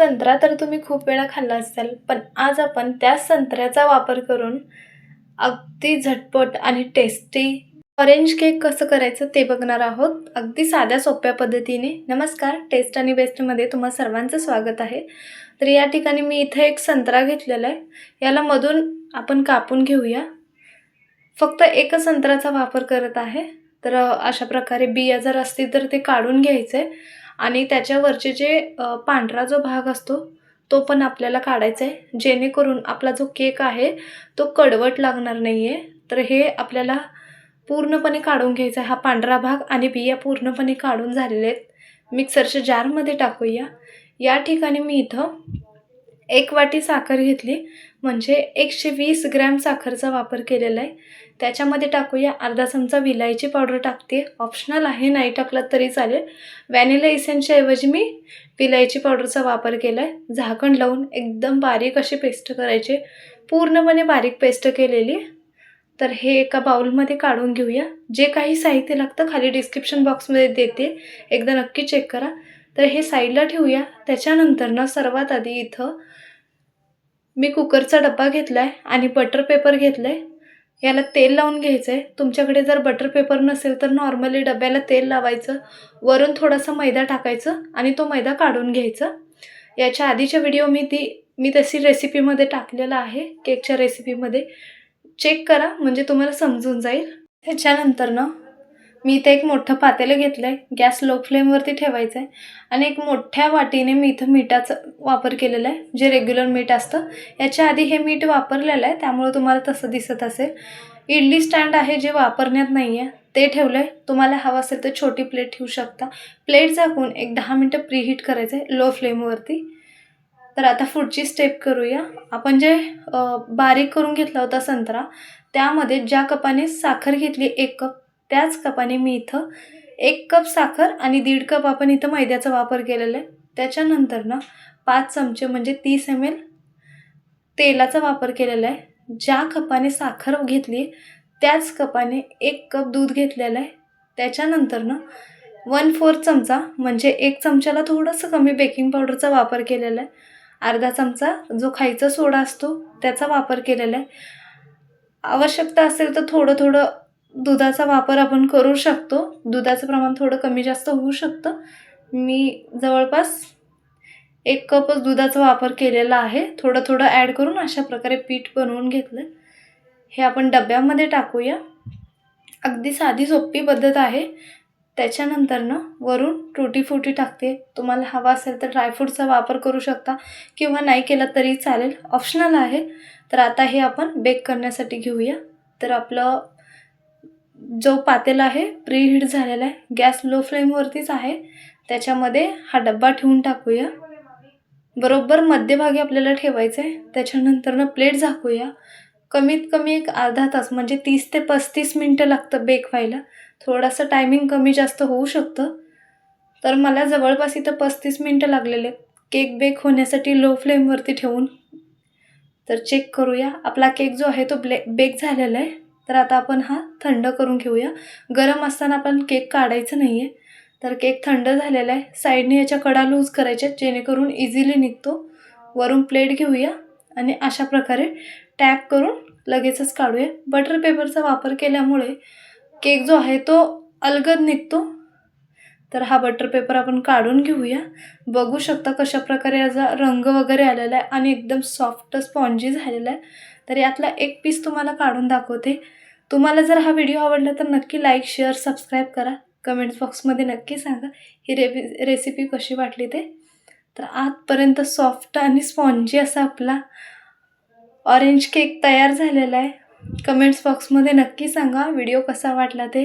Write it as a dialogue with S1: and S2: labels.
S1: संत्रा तर तुम्ही खूप वेळा खाल्ला असाल पण आज आपण त्या संत्र्याचा वापर करून अगदी झटपट आणि टेस्टी ऑरेंज केक कसं करायचं ते बघणार आहोत. अगदी साध्या सोप्या पद्धतीने. नमस्कार. टेस्ट आणि बेस्टमध्ये तुम्हा सर्वांचं स्वागत आहे. तर या ठिकाणी मी इथे एक संत्रा घेतलेला आहे. याला मधून आपण कापून घेऊया. फक्त एकच संत्र्याचा वापर करत आहे. तर अशा प्रकारे बिया जर असतील तर ते काढून घ्यायचं. आहे आणि त्याच्यावरचे जे पांढरा जो भाग असतो तो पण आपल्याला काढायचा आहे. जेणेकरून आपला जो केक आहे तो कडवट लागणार नाही आहे तर हे आपल्याला पूर्णपणे काढून घ्यायचा आहे. हा पांढरा भाग आणि बिया पूर्णपणे काढून झालेले आहेत. मिक्सरच्या जारमध्ये टाकूया. या ठिकाणी मी इथं एक वाटी साखर घेतली. म्हणजे एकशे वीस ग्रॅम साखरचा वापर केलेला आहे. त्याच्यामध्ये टाकूया अर्धा चमचा विलायची पावडर टाकते. ऑप्शनल आहे नाही टाकलात तरी चालेल. व्हॅनिला इसेन्सच्या ऐवजी मी विलायची पावडरचा वापर केला आहे झाकण लावून एकदम बारीक अशी पेस्ट करायचे. पूर्णपणे बारीक पेस्ट केलेली. तर हे एका बाउलमध्ये काढून घेऊया. जे काही साहित्य लागतं खाली डिस्क्रिप्शन बॉक्समध्ये देते. एकदा नक्की चेक करा. तर हे साईडला ठेवूया. त्याच्यानंतर ना सर्वात आधी इथं मी कुकरचा डब्बा घेतला आहे आणि बटर पेपर घेतलं आहे याला तेल लावून घ्यायचं आहे तुमच्याकडे जर बटर पेपर नसेल तर नॉर्मली डब्याला तेल लावायचं. वरून थोडासा मैदा टाकायचं आणि तो मैदा काढून घ्यायचा. याच्या आधीच्या व्हिडिओ मी ती मी तशी रेसिपीमध्ये टाकलेला आहे. केकच्या रेसिपीमध्ये चेक करा म्हणजे तुम्हाला समजून जाईल. त्याच्यानंतर ना मी इथं एक मोठं पातेलं घेतलं आहे गॅस लो फ्लेमवरती ठेवायचं आहे आणि एक मोठ्या वाटीने मी इथं मिठाचा वापर केलेला आहे. जे रेग्युलर मीठ असतं. याच्या आधी हे मीठ वापरलेलं आहे. त्यामुळे तुम्हाला तसं दिसत असेल. इडली स्टँड आहे जे वापरण्यात नाही आहे ते ठेवलं आहे तुम्हाला हवं असेल तर छोटी प्लेट ठेवू शकता. प्लेट झाकून एक दहा मिनटं प्रीहीट करायचं आहे लो फ्लेमवरती. तर आता पुढची स्टेप करूया. आपण जे बारीक करून घेतला होता संत्रा त्यामध्ये ज्या कपाने साखर घेतली एक कप त्याच कपाने मी इथं एक कप साखर आणि दीड कप आपण इथं मैद्याचा वापर केलेला आहे. त्याच्यानंतर ना पाच चमचे म्हणजे तीस एम एल तेलाचा वापर केलेला आहे. ज्या कपाने साखर घेतली त्याच कपाने एक कप दूध घेतलेलं आहे. त्याच्यानंतर ना वन फोर्थ चमचा म्हणजे एक चमच्याला थोडंसं कमी बेकिंग पावडरचा वापर केलेला आहे. अर्धा चमचा जो खायचा सोडा असतो त्याचा वापर केलेला आहे. आवश्यकता असेल तर थोडं थोडं दुधाचा वापर आपण करू शकतो. दुधाचं प्रमाण थोडं कमी जास्त होऊ शकतं. मी जवळपास एक कपच दुधाचा वापर केलेला आहे. थोडं थोडं ॲड करून अशा प्रकारे पीठ बनवून घेतलं. हे आपण डब्यामध्ये टाकूया. अगदी साधी सोपी पद्धत आहे. त्याच्यानंतर ना वरून टुटी फुटी टाकते. तुम्हाला हवा असेल तर ड्रायफ्रूटचा वापर करू शकता. किंवा नाही केला तरी चालेल. ऑप्शनल आहे. तर आता हे आपण बेक करण्यासाठी घेऊया. तर आपलं जो पातेला आहे प्रीहीट झालेला आहे गॅस लो फ्लेमवरतीच आहे. त्याच्यामध्ये हा डब्बा ठेवून टाकूया. बरोबर मध्यभागी आपल्याला ठेवायचं आहे त्याच्यानंतर ना प्लेट झाकूया. कमीत कमी एक अर्धा तास म्हणजे तीस ते पस्तीस मिनटं लागतं बेक व्हायला. थोडंसं टायमिंग कमी जास्त होऊ शकतं. तर मला जवळपास इथं पस्तीस मिनटं लागलेले आहेत. केक बेक होण्यासाठी लो फ्लेमवरती ठेवून. तर चेक करूया. आपला केक जो आहे तो ब्ले बेक झालेला आहे. तर आता आपण हा थंड करून घेऊया. गरम असताना आपण केक काढायचं नाही आहे तर केक थंड झालेला आहे. साईडने याच्या कडा लूज करायच्या जेणेकरून इझिली निघतो. वरून प्लेट घेऊया आणि अशा प्रकारे टॅप करून लगेचच काढूया. बटर पेपरचा वापर केल्यामुळे केक जो आहे तो अलगद निघतो. तर हा बटर पेपर आपण काढून घेऊया. बघू शकता कशा प्रकारे याचा रंग वगैरे आलेला आहे आणि एकदम सॉफ्ट स्पॉन्जी झालेला आहे. तर यातला एक पीस तुम्हाला काढून दाखवते. तुम्हाला जर हा व्हिडिओ आवडला तर नक्की लाईक शेअर सबस्क्राईब करा. कमेंट्स बॉक्समध्ये नक्की सांगा ही रेपी रेसिपी कशी वाटली ते. तर आजपर्यंत सॉफ्ट आणि स्पॉन्जी असा आपला ऑरेंज केक तयार झालेला आहे. कमेंट्स बॉक्समध्ये नक्की सांगा व्हिडिओ कसा वाटला ते.